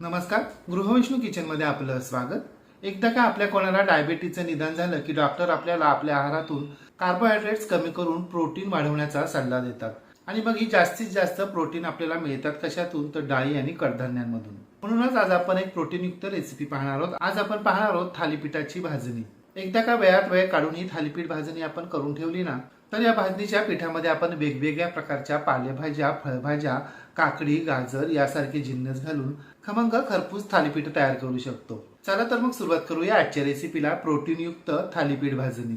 नमस्कार गृहविष्णू किचनमध्ये आपलं स्वागत. एकदा का आपल्या कोणाला डायबिटीजचं निदान झालं की डॉक्टर आपल्याला आपल्या आहारातून कार्बोहायड्रेट्स कमी करून प्रोटीन वाढवण्याचा सल्ला देतात? आणि मग ही जास्तीत जास्त प्रोटीन आपल्याला मिळतात कशातून? तर डाळी आणि कडधान्यांमधून. म्हणूनच आज आपण एक प्रोटीनयुक्त रेसिपी पाहणार आहोत. आज आपण पाहणार आहोत थालीपीठाची भाजणी. एकदा का वेळात वेळ काढून ही थालीपीठ भाजणी आपण करून ठेवली ना तर या भाजणीच्या पिठामध्ये आपण वेगवेगळ्या प्रकारच्या पालेभाज्या फळभाज्या काकडी गाजर यासारखे जिन्नस घालून खमंग खरपूस थालीपीठ तयार करू शकतो. चला तर मग सुरुवात करूया आजच्या रेसिपीला प्रोटीनयुक्त थालीपीठ भाजणी.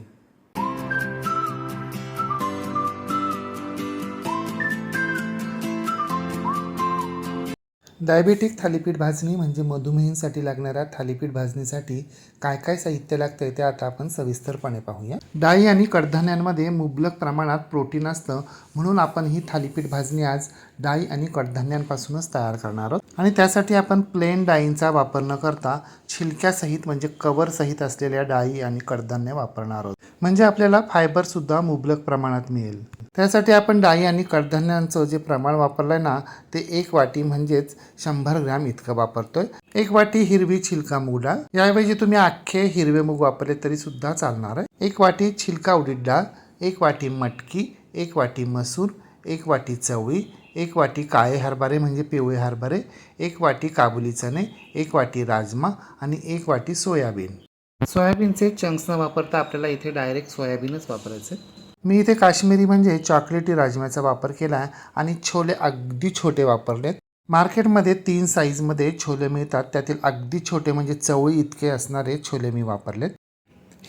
डायबेटिक थालीपीठ भाजणी म्हणजे मधुमेहींसाठी लागणाऱ्या थालीपीठ भाजणीसाठी काय काय साहित्य लागतंय ते आता आपण सविस्तरपणे पाहूया. डाळी आणि कडधान्यांमध्ये मुबलक प्रमाणात प्रोटीन असतं म्हणून आपण ही थालीपीठ भाजणी आज डाळी आणि कडधान्यांपासूनच तयार करणार आहोत. आणि त्यासाठी आपण प्लेन डाळींचा वापर न करता छिलक्यासहित म्हणजे कवरसहित असलेल्या डाळी आणि कडधान्य वापरणार आहोत. म्हणजे आपल्याला फायबर सुद्धा मुबलक प्रमाणात मिळेल. त्यासाठी आपण डाळी आणि कडधान्यांचं जे प्रमाण वापरलंय ना ते एक वाटी म्हणजेच शंभर ग्रॅम इतकं वापरतोय एक वाटी हिरवी छिलका मूग डाळ याऐवजी तुम्ही अख्खे हिरवे मूग वापरले तरी सुद्धा चालणार आहे एक वाटी छिलका उडीद डाळ एक वाटी मटकी एक वाटी मसूर एक वाटी चवळी एक वाटी काळे हरभरे म्हणजे पिवळे हरभरे एक वाटी काबुली चणे एक वाटी राजमा आणि एक वाटी सोयाबीन सोयाबीनचे चंक्स न वापरता आपल्याला इथे डायरेक्ट सोयाबीनच वापरायचे मी इथे काश्मीरी म्हणजे चॉकलेटी राजम्याचा वापर केला आहे आणि छोले अगदी छोटे वापरलेत. मार्केटमध्ये तीन साईजमध्ये छोले मिळतात. त्यातील अगदी छोटे म्हणजे चवळी इतके असणारे छोले मी वापरलेत.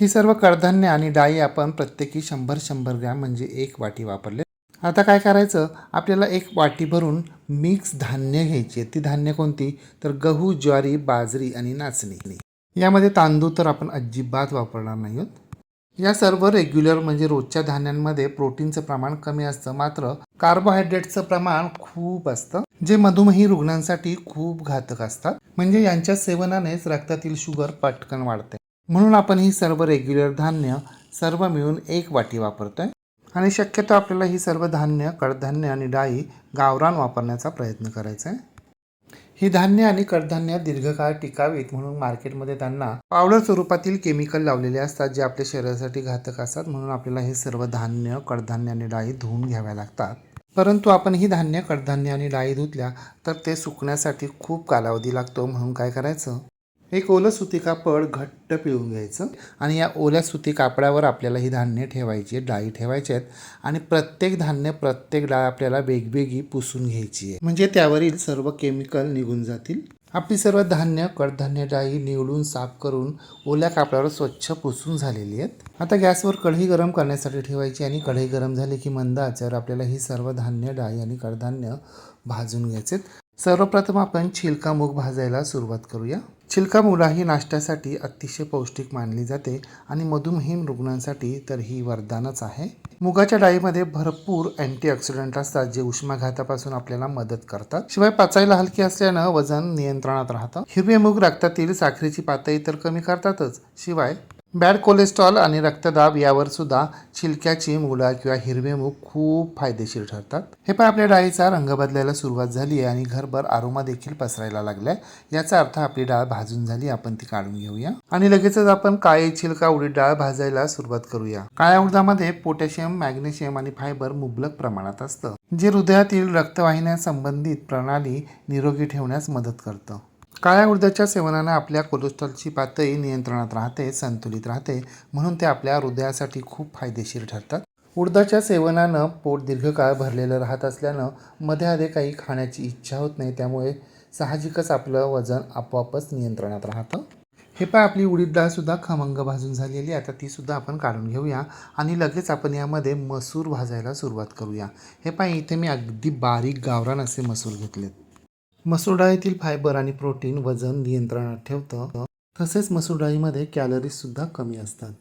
ही सर्व कडधान्य आणि डाळी आपण प्रत्येकी शंभर शंभर ग्रॅम म्हणजे एक वाटी वापरले आता काय करायचं? आपल्याला एक वाटी भरून मिक्स धान्य घ्यायची ती धान्य कोणती? तर गहू ज्वारी बाजरी आणि नाचणी. यामध्ये तांदूळ तर आपण अजिबात वापरणार नाही आहोत. या सर्व रेग्युलर म्हणजे रोजच्या धान्यांमध्ये प्रोटीनचं प्रमाण कमी असतं. मात्र कार्बोहायड्रेटचं प्रमाण खूप असतं जे मधुमेही रुग्णांसाठी खूप घातक असतात. म्हणजे यांच्या सेवनानेच रक्तातील शुगर पटकन वाढते. म्हणून आपण ही सर्व रेग्युलर धान्य सर्व मिळून एक वाटी वापरतोय. आणि शक्यतो आपल्याला ही सर्व धान्य कडधान्य आणि डाळी गावरान वापरण्याचा प्रयत्न करायचा आहे. ही धान्य आणि कडधान्य दीर्घकाळ टिकावीत म्हणून मार्केटमध्ये त्यांना पावडर स्वरूपातील केमिकल लावलेले असतात जे आपल्या शरीरासाठी घातक असतात. म्हणून आपल्याला हे सर्व धान्य कडधान्य आणि डाळी धुवून घ्याव्या लागतात. परंतु आपण ही धान्य कडधान्य आणि डाळी धुतल्या तर ते सुकण्यासाठी खूप कालावधी लागतो. म्हणून काय करायचं? एक ओलं सुती कापड घट्ट पिळून घ्यायचं आणि या ओल्या सुती कापडावर आपल्याला ही धान्य ठेवायची डाळी ठेवायच्या आहेत. आणि प्रत्येक धान्य प्रत्येक डाळ आपल्याला वेगवेगळी पुसून घ्यायची आहे. म्हणजे त्यावरील सर्व केमिकल निघून जातील. आपली सर्व धान्य कडधान्य डाळी निवडून साफ करून ओल्या कापडावर स्वच्छ पुसून झालेली आहेत. आता गॅसवर कढई गरम करण्यासाठी ठेवायची आणि कढई गरम झाली की मंद आचेवर आपल्याला ही सर्व धान्य डाळी आणि कडधान्य भाजून घ्यायचे सर्वप्रथम आपण छिलका मूग भाजायला सुरुवात करूया. छिलका मुला ही नाश्त्यासाठी अतिशय पौष्टिक मानली जाते आणि मधुमेहीन रुग्णांसाठी तर ही वरदानच आहे. मुगाच्या डाळीमध्ये भरपूर अँटीऑक्सिडंट असतात जे उष्माघातापासून आपल्याला मदत करतात. शिवाय पाचायला हलकी असल्यानं वजन नियंत्रणात राहतं. हिरवे मूग रक्तातील साखरेची पातळी तर कमी करतातच. शिवाय बॅड कोलेस्ट्रॉल आणि रक्तदाब यावर सुद्धा छिलक्याची मुला किंवा हिरवे मूग खूप फायदेशीर ठरतात. हे पण आपल्या डाळीचा रंग बदलायला सुरुवात झाली आहे आणि घरभर आरोमा देखील पसरायला लागलाय. याचा अर्थ आपली डाळ भाजून झाली. आपण ती काढून घेऊया. आणि लगेचच आपण काळी छिलका उडीद डाळ भाजायला सुरुवात करूया. काळ्या उडदामध्ये पोटॅशियम मॅग्नेशियम आणि फायबर मुबलक प्रमाणात असतं जे हृदयातील रक्तवाहिन्या संबंधित प्रणाली निरोगी ठेवण्यास मदत करतं. काळ्या उडदाच्या सेवनानं आपल्या कोलेस्ट्रॉलची पातळी नियंत्रणात राहते संतुलित राहते म्हणून ते आपल्या हृदयासाठी खूप फायदेशीर ठरतात. उडदाच्या सेवनानं पोट दीर्घकाळ भरलेलं राहत असल्यानं मध्ये आधे काही खाण्याची इच्छा होत नाही त्यामुळे साहजिकच आपलं वजन आपोआपच नियंत्रणात राहतं. हे पण आपली उडीद डाळसुद्धा खमंग भाजून झालेली आहे. आता तीसुद्धा आपण काढून घेऊया आणि लगेच आपण यामध्ये मसूर भाजायला सुरुवात करूया. हे पाय इथे मी अगदी बारीक गावरान असे मसूर घेतलेत. मसूर डाळीतील फायबर आणि प्रोटीन वजन नियंत्रणात ठेवतं. तसेच मसूर डाळीमध्ये कॅलरीजसुद्धा कमी असतात.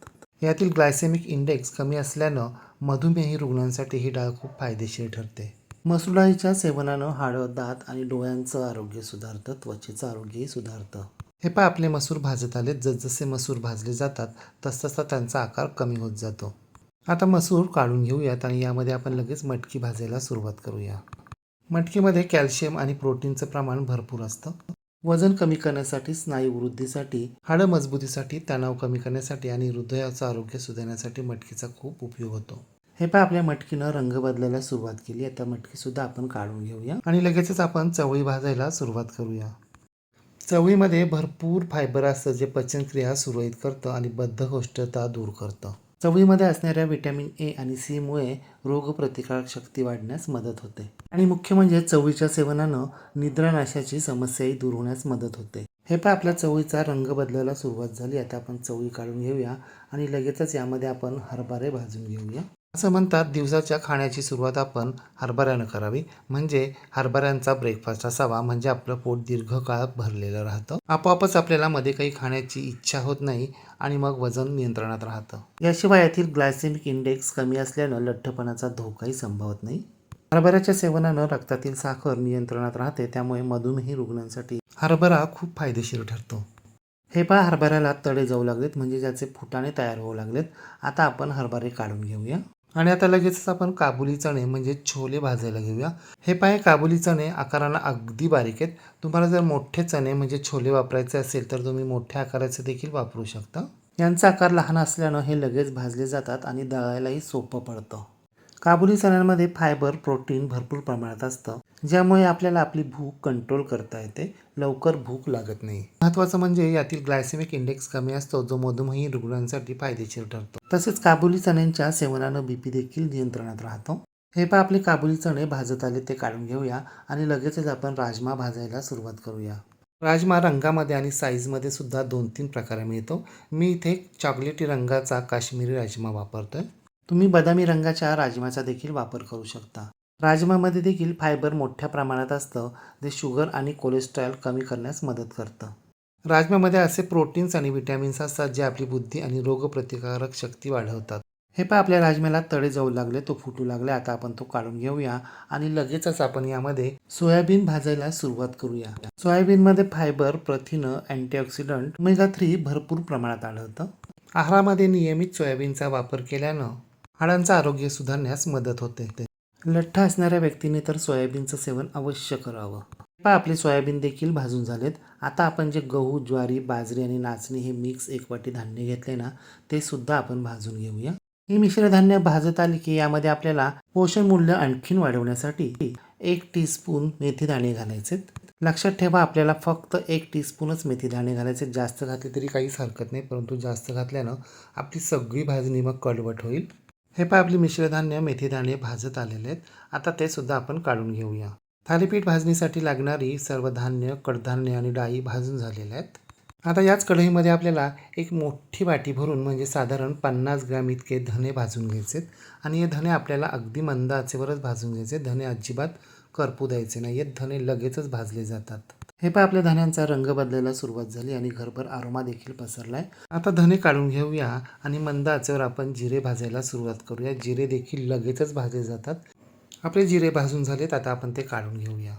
यातील ग्लायसेमिक इंडेक्स कमी असल्यानं मधुमेही रुग्णांसाठी ही डाळ खूप फायदेशीर ठरते. मसूर डाळीच्या सेवनानं हाडं दात आणि डोळ्यांचं आरोग्य सुधारतं त्वचेचं आरोग्यही सुधारतं. हे पहा आपले मसूर भाजत आले जसजसे मसूर भाजले जातात तसतसा त्यांचा आकार कमी होत जातो. आता मसूर काढून घेऊयात आणि यामध्ये आपण लगेच मटकी भाजायला सुरुवात करूया. मटकीमध्ये कॅल्शियम आणि प्रोटीनचं प्रमाण भरपूर असतं. वजन कमी करण्यासाठी स्नायू वृद्धीसाठी हाडं मजबूतीसाठी तणाव कमी करण्यासाठी आणि हृदयाचं आरोग्य सुधारण्यासाठी मटकीचा खूप उपयोग होतो. हे पहा आपल्या मटकीनं रंग बदलायला सुरुवात केली. आता मटकीसुद्धा आपण काढून घेऊया. आणि लगेचच आपण चवळी भाजायला सुरुवात करूया. चवळीमध्ये भरपूर फायबर असतं जे पचनक्रिया सुरळीत करतं आणि बद्धकोष्ठता दूर करतं. चवळीमध्ये असणाऱ्या व्हिटॅमिन ए आणि सीमुळे रोगप्रतिकारक शक्ती वाढण्यास मदत होते. आणि मुख्य म्हणजे चवळीच्या सेवनानं निद्रानाशाची समस्याही दूर होण्यास मदत होते. हे पहा आपल्या चवळीचा रंग बदलायला सुरुवात झाली. आता आपण चवळी काढून घेऊया आणि लगेचच यामध्ये आपण हरभरे भाजून घेऊया. असं म्हणतात दिवसाच्या खाण्याची सुरुवात आपण हरभऱ्यानं करावी. म्हणजे हरभऱ्यांचा ब्रेकफास्ट असावा म्हणजे आपलं पोट दीर्घकाळ भरलेलं राहतं. आपोआपच आपल्याला मध्ये काही खाण्याची इच्छा होत नाही आणि मग वजन नियंत्रणात राहतं. याशिवाय यातील ग्लायसेमिक इंडेक्स कमी असल्यानं लठ्ठपणाचा धोकाही संभवत नाही. हरभऱ्याच्या सेवनानं रक्तातील साखर नियंत्रणात राहते त्यामुळे मधुमेही रुग्णांसाठी हरभरा खूप फायदेशीर ठरतो. हे पहा हरभऱ्याला तडे जाऊ लागलेत म्हणजे ज्याचे फुटाणे तयार होऊ लागलेत. आता आपण हरभरे काढून घेऊया. आणि आता लगेचच आपण काबुली चणे म्हणजे छोले भाजायला घेऊया. हे पाय काबुली चणे आकारानं अगदी बारीक आहेत. तुम्हाला जर मोठे चणे म्हणजे छोले वापरायचे असेल तर तुम्ही मोठ्या आकाराचे देखील वापरू शकता. यांचा आकार लहान असल्यानं हे लगेच भाजले जातात आणि दळायलाही सोपं पडतं. काबुली चण्यांमध्ये फायबर प्रोटीन भरपूर प्रमाणात असतं. ज्यामुळे आपल्याला आपली भूक कंट्रोल करता येते. लवकर भूक लागत नाही. महत्त्वाचं म्हणजे यातील ग्लायसेमिक इंडेक्स कमी असतो जो मधुमेही रुग्णांसाठी फायदेशीर ठरतो. तसेच काबुली चण्यांच्या सेवनानं बीपी देखील नियंत्रणात राहतो. हे पहा आपले काबुली चणे भाजत आले ते काढून घेऊया आणि लगेचच आपण राजमा भाजायला सुरुवात करूया. राजमा रंगामध्ये आणि साईजमध्ये सुद्धा दोन तीन प्रकारे मिळतो. मी इथे चॉकलेटी रंगाचा काश्मीरी राजमा वापरतोय. तुम्ही बदामी रंगाच्या राजमाचा देखील वापर करू शकता. राजमामध्ये देखील फायबर मोठ्या प्रमाणात असतं जे शुगर आणि कोलेस्ट्रॉल कमी करण्यास मदत करतं. राजमामध्ये असे प्रोटीन्स आणि विटॅमिन्स असतात जे आपली बुद्धी आणि रोगप्रतिकारक शक्ती वाढवतात. हे पहा आपल्या राजम्याला तडे जाऊ लागले तो फुटू लागले आता आपण तो काढून घेऊया आणि लगेचच आपण यामध्ये सोयाबीन भाजायला सुरुवात करूया. सोयाबीनमध्ये फायबर प्रथिनं अँटीऑक्सिडंट मेगा थ्री भरपूर प्रमाणात आढळतं. आहारामध्ये नियमित सोयाबीनचा वापर केल्यानं हाडांचं आरोग्य सुधारण्यास मदत होते. लठ्ठ असणाऱ्या व्यक्तीने तर सोयाबीनचं सेवन अवश्य करावं. पहा आपले सोयाबीन देखील भाजून झालेत. आता आपण जे गहू ज्वारी बाजरी आणि नाचणी हे मिक्स एक वाटी धान्य घेतले ना ते सुद्धा आपण भाजून घेऊया. ही मिश्रधान्य भाजत आली की यामध्ये आपल्याला पोषण मूल्य आणखीन वाढवण्यासाठी एक टीस्पून मेथी दाणे घालायचे. लक्षात ठेवा आपल्याला फक्त एक टीस्पूनच मेथी दाणे घालायचे. जास्त घातले तरी काहीच हरकत नाही परंतु जास्त घातल्यानं आपली सगळी भाजणी मग कडवट होईल. हे पाय आपली मिश्रधान्य मेथीदाणे भाजत आलेले आहेत. आता ते सुद्धा आपण काढून घेऊया. थालीपीठ भाजणीसाठी लागणारी सर्व धान्य कडधान्य आणि डाळी भाजून झालेल्या आहेत. आता याच कढईमध्ये आपल्याला एक मोठी वाटी भरून म्हणजे साधारण पन्नास ग्रॅम इतके धने भाजून घ्यायचे आणि हे धने आपल्याला अगदी मंद आचेवरच भाजून घ्यायचे. धने अजिबात करपू द्यायचे नाही. हे धने लगेचच भाजले जातात. हे पहा आपल्या धण्यांचा रंग बदलायला सुरुवात झाली आणि घरभर आरोमा देखील पसरलाय. आता धने काढून घेऊया आणि मंद आचेवर आपण जिरे भाजायला सुरुवात करूया. जिरे देखील लगेचच भाजले जातात. आपले जिरे भाजून झालेत आता आपण ते काढून घेऊया.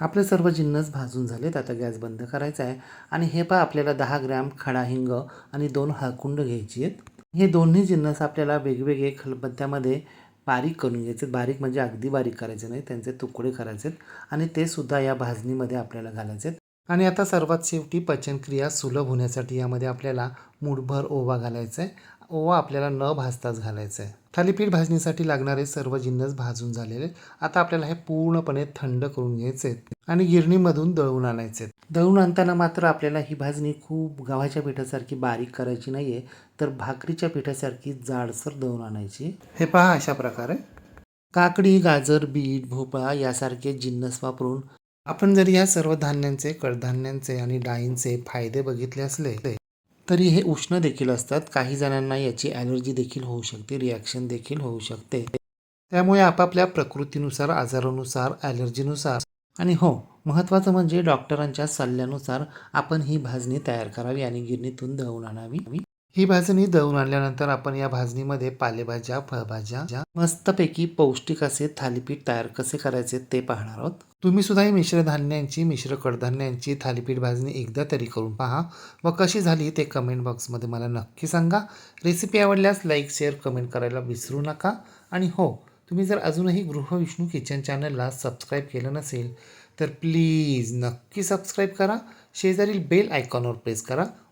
आपले सर्व जिन्नस भाजून झालेत आता गॅस बंद करायचा आहे. आणि हे पहा आपल्याला दहा ग्रॅम खडा हिंग आणि दोन हळकुंड घ्यायची आहेत. हे दोन्ही जिन्नस आपल्याला वेगवेगळे खलबत्त्यामध्ये बारीक करून घ्यायचे. बारीक म्हणजे अगदी बारीक करायचे नाही. त्यांचे तुकडे करायचे आणि ते सुद्धा या भाजणीमध्ये आपल्याला घालायचे आणि आता सर्वात शेवटी पचनक्रिया सुलभ होण्यासाठी यामध्ये आपल्याला मूठभर ओवा घालायचा आहे. ओवा आपल्याला न भाजताच घालायचा आहे थालीपीठ भाजणीसाठी लागणारे सर्व जिन्नस भाजून झालेले आता आपल्याला हे पूर्णपणे थंड करून घ्यायचे आणि गिरणीमधून दळून आणायचे दळून आणताना मात्र आपल्याला ही भाजणी खूप गव्हाच्या पिठासारखी बारीक करायची नाहीये तर भाकरीच्या पिठासारखी जाडसर दळून आणायची. हे पहा अशा प्रकारे. काकडी गाजर बीट भोपळा यासारखे जिन्नस वापरून आपण जर या सर्व धान्यांचे कडधान्यांचे आणि डाळींचे फायदे बघितले असले तरी हे उष्ण देखील असतात. काही जणांना याची ॲलर्जी देखील होऊ शकते. रिॲक्शन देखील होऊ शकते. त्यामुळे आपापल्या प्रकृतीनुसार आजारानुसार ॲलर्जीनुसार आणि हो महत्त्वाचं म्हणजे डॉक्टरांच्या सल्ल्यानुसार आपण ही भाजणी तयार करावी आणि गिरणीतून दळून आणावी. ही भाजणी दळून आणल्यानंतर आपण या भाजणीमध्ये पालेभाज्या फळभाज्या ज्या मस्तपैकी पौष्टिक असे थालीपीठ तयार कसे करायचे ते पाहणार आहोत. तुम्ही सुद्धा ही मिश्र धान्यांची मिश्र कडधान्यांची थालीपीठ भाजणी एकदा तरी करून पहा. व कशी झाली ते कमेंट बॉक्समध्ये मला नक्की सांगा. रेसिपी आवडल्यास लाईक शेअर कमेंट करायला विसरू नका. आणि हो तुम्ही जर अजूनही गृहविष्णू किचन चॅनलला सबस्क्राईब केलं नसेल तर प्लीज नक्की सबस्क्राईब करा. शेजारील बेल आयकॉनवर प्रेस करा.